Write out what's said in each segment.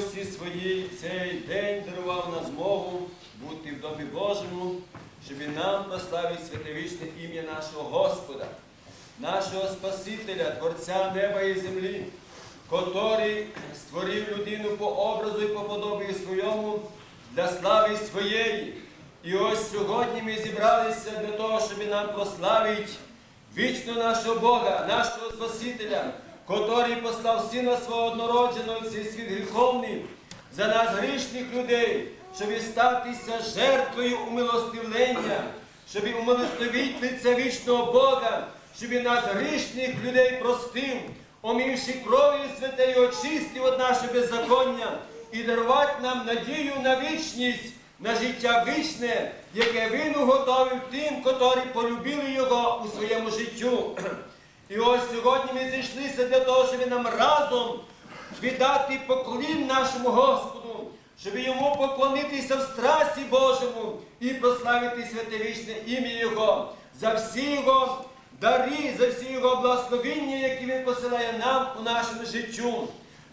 своїй цей день дарував нам змогу бути в Домі Божому, щоб і нам прославити святовічне ім'я нашого Господа, нашого Спасителя, Творця неба і землі, котрий створив людину по образу і по подобію своєму для слави своєї. І ось сьогодні ми зібралися для того, щоб нам прославити вічно нашого Бога, нашого Спасителя, котрий послав Сина свого однородженого в цей світ гріховний за нас грішних людей, щоб статися жертвою умилостивлення, щоб і умилостивити лице вічного Бога, щоб нас грішних людей простив, омивши кров'ю святею, очистив від нашого беззаконня і дарувати нам надію на вічність, на життя вічне, яке він уготовив тим, котрі полюбили його у своєму життю. І ось сьогодні ми зійшлися для того, щоб нам разом віддати поклін нашому Господу, щоб йому поклонитися в страсті Божому і прославити святе вічне ім'я Його за всі його дари, за всі його благословіння, які Він посилає нам у нашому життю.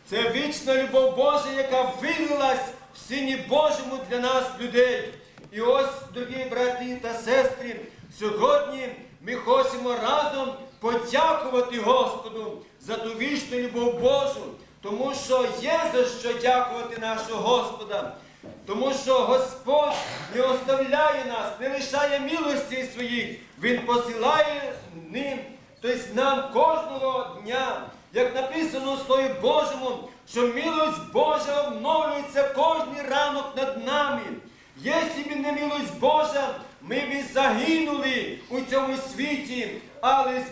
Це вічна любов Божа, яка вилилась в Сині Божому для нас, людей. І ось, дорогі брати та сестри, сьогодні ми хочемо разом подякувати Господу за ту вічну любов Божу, тому що є за що дякувати нашого Господа. Тому що Господь не оставляє нас, не лишає милості своїх. Він посилає ним, тобто нам кожного дня, як написано у Слові Божому, що милость Божа обновлюється кожний ранок над нами. Якщо не милость Божа, ми б загинули у цьому світі, але,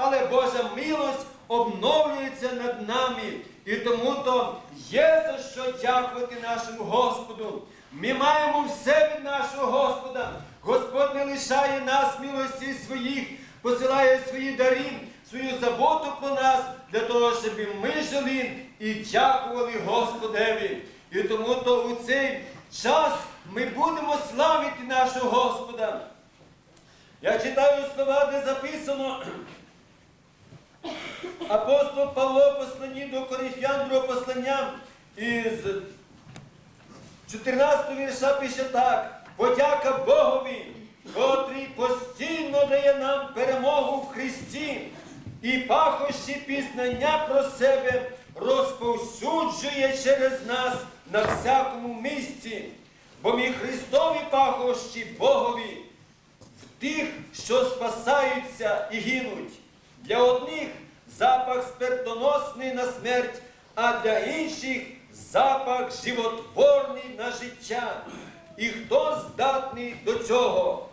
але Божа милость обновлюється над нами. І тому то є за що дякувати нашому Господу. Ми маємо все від нашого Господа. Господь не лишає нас милості своїх, посилає свої дари, свою заботу про нас для того, щоб ми жили і дякували Господеві. І тому то у цей час ми будемо славити нашого Господа. Я читаю слова, де записано. Апостол Павло послані до Коринфян, другого послання із 14 вірша пише так. Подяка Богові, котрий постійно дає нам перемогу в Христі і пахощі пізнання про себе розповсюджує через нас на всякому місці. Бо ми Христові пахощі Богові в тих, що спасаються і гинуть. Для одних запах смертоносний на смерть, а для інших запах животворний на життя. І хто здатний до цього?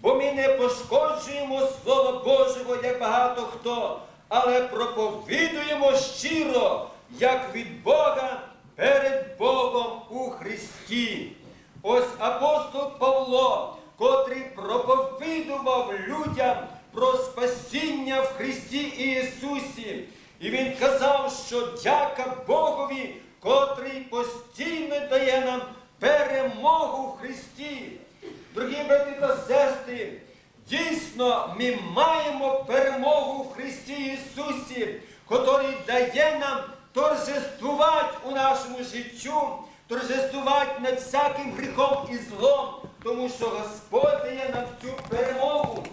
Бо ми не пошкоджуємо Слова Божого, як багато хто, але проповідуємо щиро, як від Бога перед Богом у Христі. Ось апостол Павло, котрий проповідував людям про спасіння в Христі Ісусі. І він казав, що дяка Богові, котрий постійно дає нам перемогу в Христі. Дорогі брати та сестри, дійсно ми маємо перемогу в Христі Ісусі, котрий дає нам торжествувати у нашому життю, торжествувати над всяким гріхом і злом, тому що Господь дає нам цю перемогу.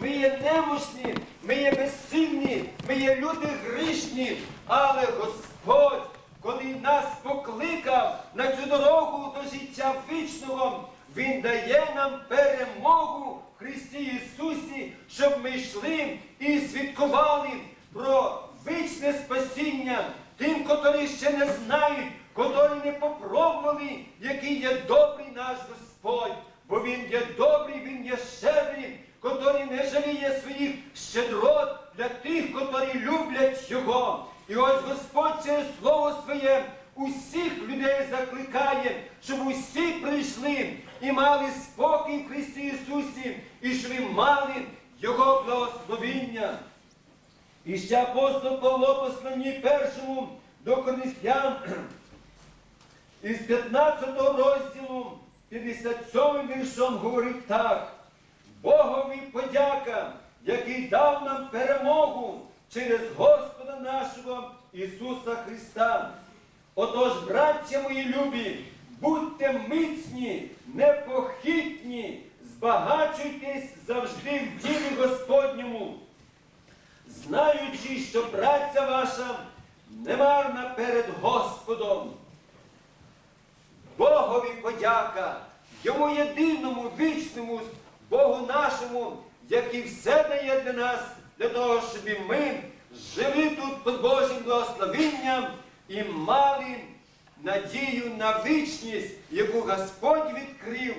Ми є немощні, ми є безсильні, ми є люди грішні, але Господь, коли нас покликав на цю дорогу до життя вічного, Він дає нам перемогу в Христі Ісусі, щоб ми йшли і свідкували про вічне спасіння тим, котрі ще не знають, котрі не попробували, який є добрий наш Господь. Бо Він є добрий, Він є щедрий, котрий не жаліє своїх щедрот для тих, котрі люблять Його. І ось Господь через Слово Своє усіх людей закликає, щоб усі прийшли і мали спокій в Христі Ісусі, і щоб мали Його благословіння. І ще апостол Павло посланні першому до Коринфян із 15 розділу 57 віршом говорить так. Богові подяка, який дав нам перемогу через Господа нашого Ісуса Христа. Отож, браття мої любі, будьте міцні, непохитні, збагачуйтесь завжди в ділі Господньому, знаючи, що праця ваша немарна перед Господом. Богові подяка, йому єдиному, вічному Богу нашому, який все дає для нас, для того, щоб ми жили тут під Божим благословенням і мали надію на вічність, яку Господь відкрив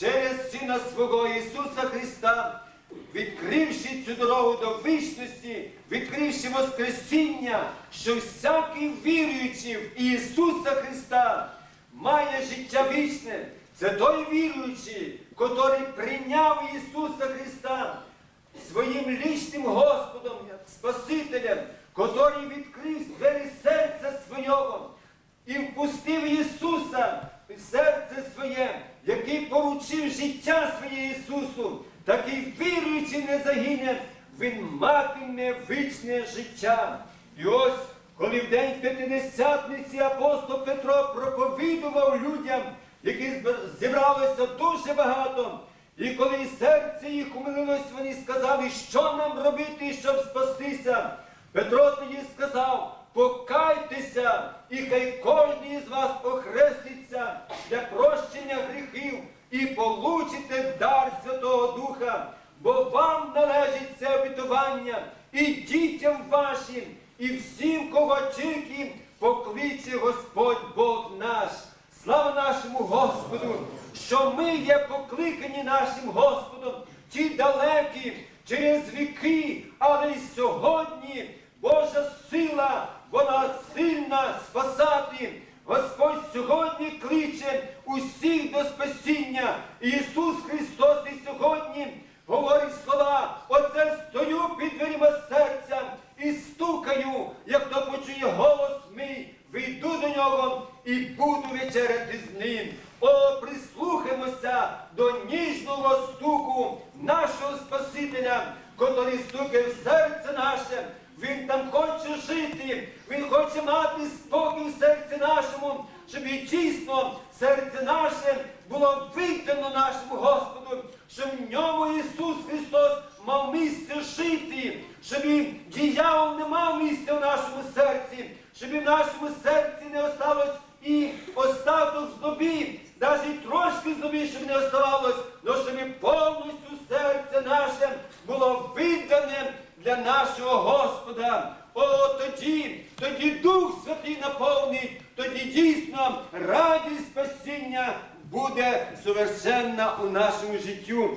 через Сина свого Ісуса Христа, відкривши цю дорогу до вічності, відкривши Воскресіння, що всякий віруючий в Ісуса Христа має життя вічне. Це той віруючий, котрий прийняв Ісуса Христа своїм лічним Господом, Спасителем, котрий відкрив двері серця свого і впустив Ісуса в серце своє, який поручив життя своє Ісусу, такий віруючий не загине, він матиме вічне життя. І ось, коли в день П'ятидесятниці апостол Петро проповідував людям, які зібралося дуже багато, і коли серце їх умилилось, вони сказали, що нам робити, щоб спастися. Петро тоді сказав, покайтеся, і хай кожен із вас похреститься для прощення гріхів і получите дар Святого Духа, бо вам належить це обітування і дітям вашим, і всім, кого тільки покличе Господь Бог наш. Слава нашому Господу, що ми є покликані нашим Господом, ті далекі через віки, але й сьогодні Божа сила, вона сильна спасати. Господь сьогодні кличе усіх до спасіння. Ісус Христос і сьогодні говорить слова, оце стою під дверима серця і стукаю, як хто почує голос мій, вийду до нього і буду вечеряти з ним. О, прислухаємося до ніжного стуку нашого Спасителя, котрий стукає в серце наше. Він там хоче жити, він хоче мати спокій в серці нашому, щоб і дійсно серце наше було віддано нашому Господу, щоб в ньому Ісус Христос мав місце жити, щоб і діявол не мав місця в нашому серці, щоб і в нашому серці не осталось і остаток здобі, навіть трошки здобі, щоб не оставалось, але щоб і повністю серце наше було віддане для нашого Господа. О, тоді, тоді Дух Святий наповнить, тоді дійсно радість спасіння буде совершенна у нашому життю.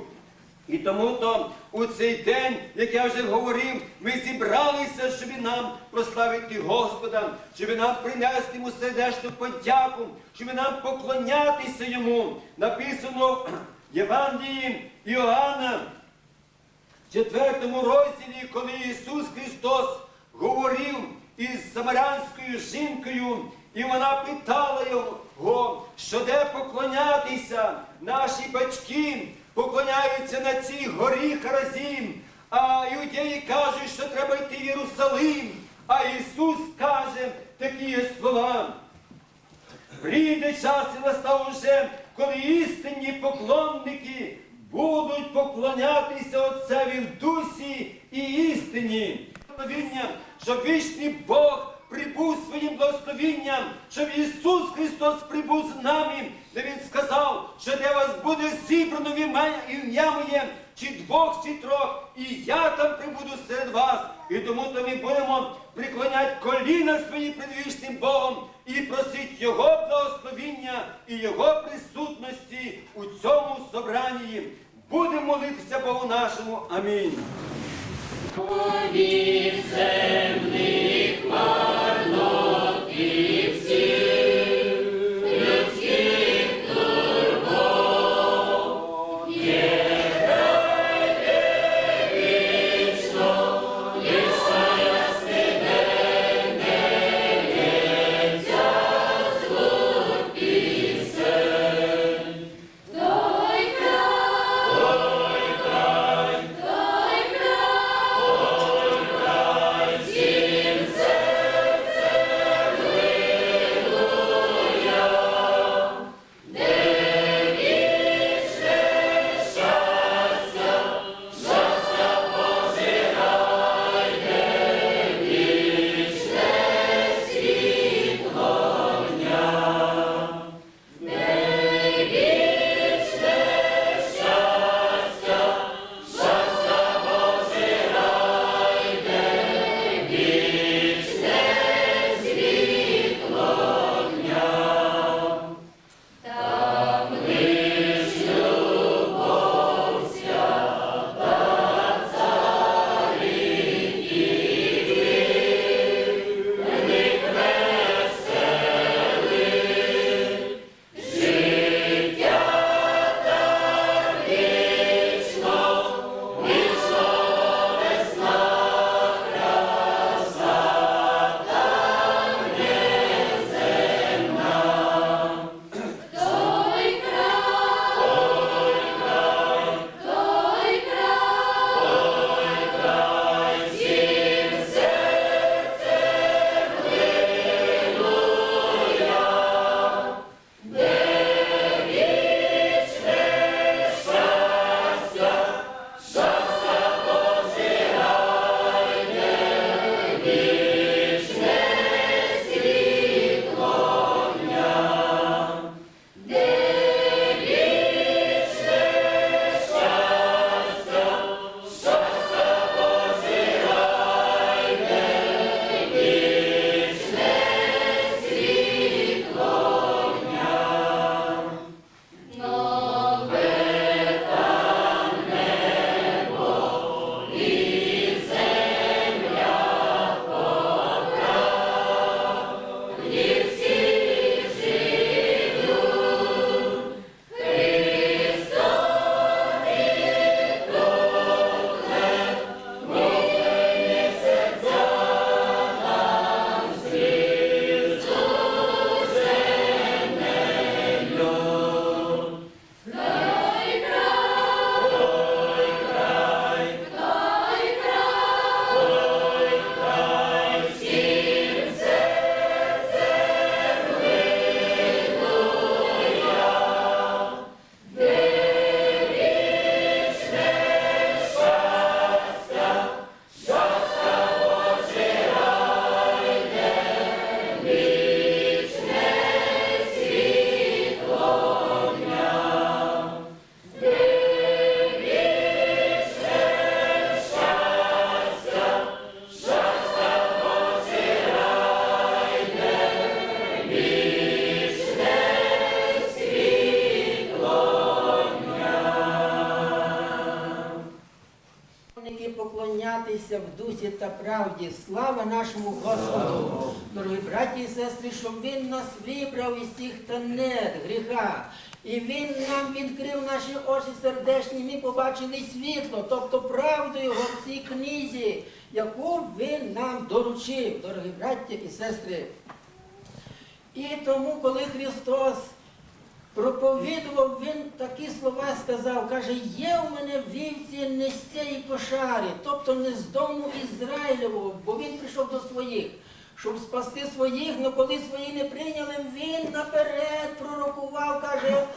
І тому то у цей день, як я вже говорив, ми зібралися, щоб нам прославити Господа, щоб нам принести йому сердечну подяку, щоб нам поклонятися йому. Написано в Євангелії Іоанна, четвертому розділі, коли Ісус Христос говорив із самарянською жінкою, і вона питала його, що де поклонятися, наші батьки поклоняються на цій горі Харазім, а іудеї кажуть, що треба йти в Єрусалим. А Ісус каже такі слова. Прийде час і настав уже, коли істинні поклонники будуть поклонятися Отцеві в дусі і істині. Щоб вічний Бог прибув своїм благословінням, щоб Ісус Христос прибув з нами, де Він сказав, що де вас буде зібрано в ім'я моє, чи двох, чи трьох, і я там прибуду серед вас. І тому то ми будемо приклоняти коліна свої перед вічним Богом і просити Його благословіння і Його присутності у цьому собранні. Будемо молитися Богу нашому. Амінь. Той Нашому Господу! Дорогі браті і сестри, щоб Він нас вибрав із цих тенет гріха. І Він нам відкрив наші очі сердечні, ми побачили світло, тобто правду Його в цій книзі, яку Він нам доручив, дорогі браті і сестри. І тому, коли Христос проповідував, він такі слова сказав, каже, є у мене вівці не з цієї кошари, тобто не з дому Ізраїлевого, бо він прийшов до своїх, щоб спасти своїх, але коли свої не прийняли, він наперед пророкував, каже,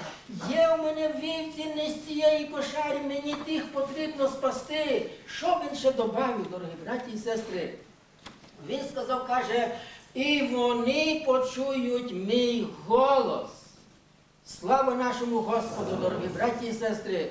є у мене вівці не з цієї кошари, мені тих потрібно спасти. Що він ще додав, дорогі браті і сестри? Він сказав, каже, і вони почують мій голос. Слава нашому Господу, дорогі браті і сестри.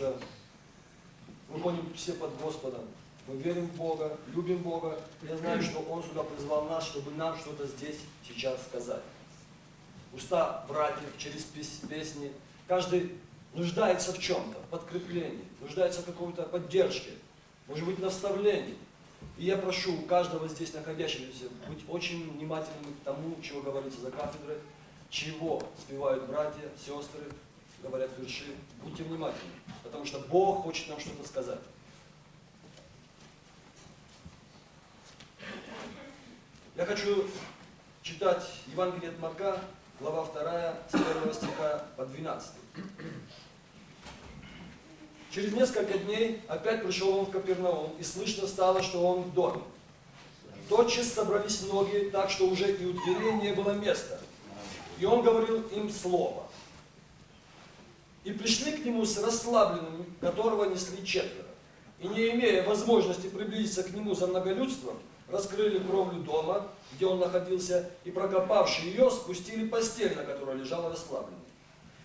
Что мы ходим все под Господом. Мы верим в Бога, любим Бога. Я знаю, что Он сюда призвал нас, чтобы нам что-то здесь сейчас сказать. Уста братьев через пес- песни. Каждый нуждается в чем-то, в подкреплении, нуждается в какой-то поддержке, может быть, наставлении. И я прошу у каждого здесь находящегося быть очень внимательным к тому, чего говорится за кафедрой, чего спевают братья, сестры, говорят верши. Будьте внимательны, потому что Бог хочет нам что-то сказать. Я хочу читать Евангелие от Марка, глава 2, с 1 стиха по 12. Через несколько дней опять пришел он в Капернаум, и слышно стало, что он в доме. Тотчас собрались многие, так что уже и у дверей не было места. И он говорил им слово. И пришли к нему с расслабленным, которого несли четверо. И не имея возможности приблизиться к нему за многолюдством, раскрыли кровлю дома, где он находился, и прокопавши ее, спустили постель, на которой лежал расслабленный.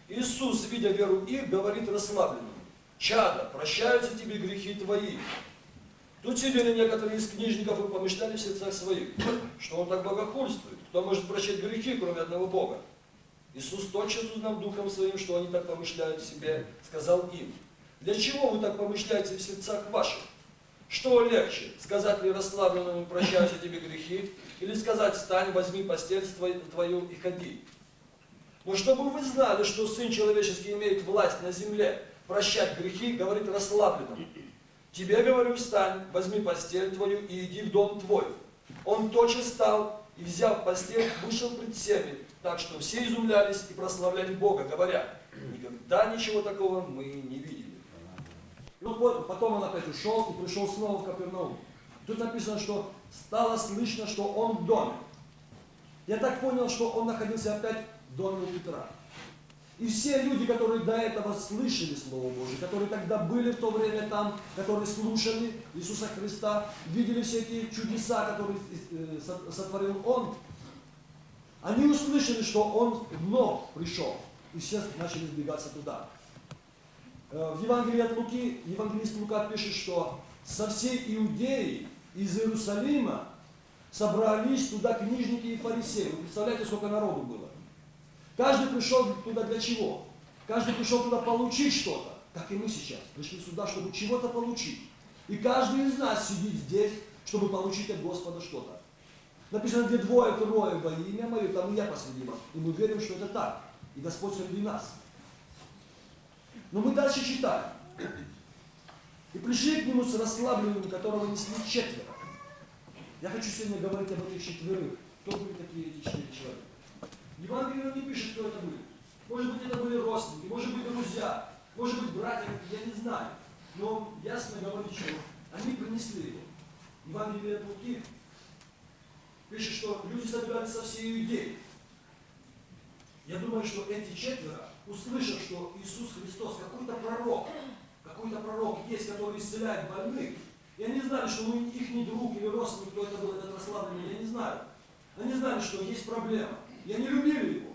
Иисус, видя веру их, говорит расслабленному, «Чадо, прощаются тебе грехи твои». Тут сидели некоторые из книжников и помышляли в сердцах своих, что он так богохульствует, кто может прощать грехи, кроме одного Бога. Иисус, тотчас узнав духом своим, что они так помышляют в себе, сказал им, «Для чего вы так помышляете в сердцах ваших? Что легче, сказать ли расслабленному, прощаются тебе грехи, или сказать, встань, возьми постель твою- и ходи? Но чтобы вы знали, что Сын Человеческий имеет власть на земле, прощать грехи, говорит расслабленному. Тебе, говорю, встань, возьми постель твою и иди в дом твой. Он тотчас встал и, взяв постель, вышел пред всеми, так что все изумлялись и прославляли Бога, говоря, никогда ничего такого мы не видели. И вот потом он опять ушел и пришел снова в Капернаум. Тут написано, что стало слышно, что он в доме. Я так понял, что он находился опять в доме Петра. И все люди, которые до этого слышали Слово Божие, которые тогда были в то время там, которые слушали Иисуса Христа, видели все эти чудеса, которые э, со- сотворил Он, они услышали, что Он вновь пришел. И все начали сбегаться туда. Э, В Евангелии от Луки, евангелист Лука пишет, что со всей Иудеи, из Иерусалима, собрались туда книжники и фарисеи. Вы представляете, сколько народу было? Каждый пришел туда для чего? Каждый пришел туда получить что-то, как и мы сейчас. Пришли сюда, чтобы чего-то получить. И каждый из нас сидит здесь, чтобы получить от Господа что-то. Написано, где двое, трое во имя мое, там и я посреди вас. И мы верим, что это так. И Господь среди нас. Но мы дальше читаем. И пришли к нему с расслабленным, которого несли четверо. Я хочу сегодня говорить об этих четверых. Кто были такие эти четыре человека? Евангелие не пишет, кто это были. Может быть, это были родственники, может быть, друзья, может быть, братья, я не знаю. Но ясно говорит, что они принесли его. Евангелие Луки пишет, что люди собирались со всей Иудеи. Я думаю, что эти четверо, услышав, что Иисус Христос, какой-то пророк, какой-то пророк есть, который исцеляет больных, и они знали, что он их не друг или родственник, кто это был, этот расслабленный, я не знаю. Они знали, что есть проблема. И они любили его.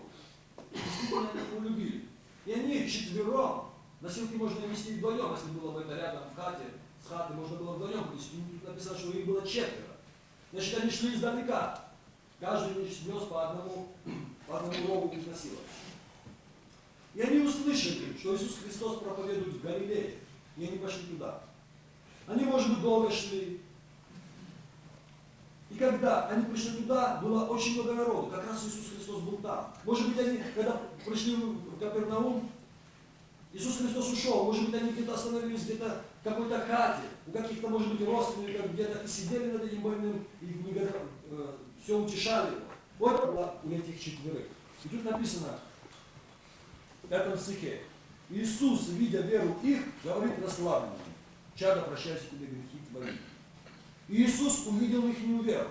Действительно, они его любили. И они четвером, носилки можно нести вдвоем, если было бы это рядом в хате, с хаты можно было вдвоем принести. Написано, что их было четверо. Значит, они шли издалека. Каждый нес по одному, по одному рогу их носило. И они услышали, что Иисус Христос проповедует в Галилее. И они пошли туда. Они, может быть, долго шли. И когда они пришли туда, было очень много народу. Как раз Иисус Христос был там. Может быть, они, когда пришли в Капернаум, Иисус Христос ушел. Может быть, они где-то остановились где-то какой-то хате, у каких-то, может быть, родственников где-то и сидели над этим больным, и э, все утешали его. Вот было у этих четверых. И тут написано, в пятом стихе, Иисус, видя веру их, говорит расслабленным, чадо, прощайся тебе грехи твои. Иисус увидел их веру.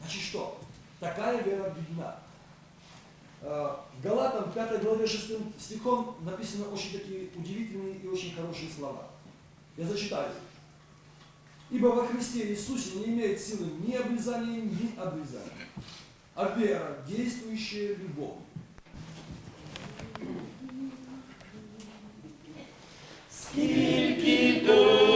Значит что? Такая вера бедна. Э, В Галатам, 5 главе 6 стихом написаны очень такие удивительные и очень хорошие слова. Я зачитаю. Ибо во Христе Иисусе не имеет силы ни обрезание, ни обрезание, а вера, действующая любовь. Скільки душ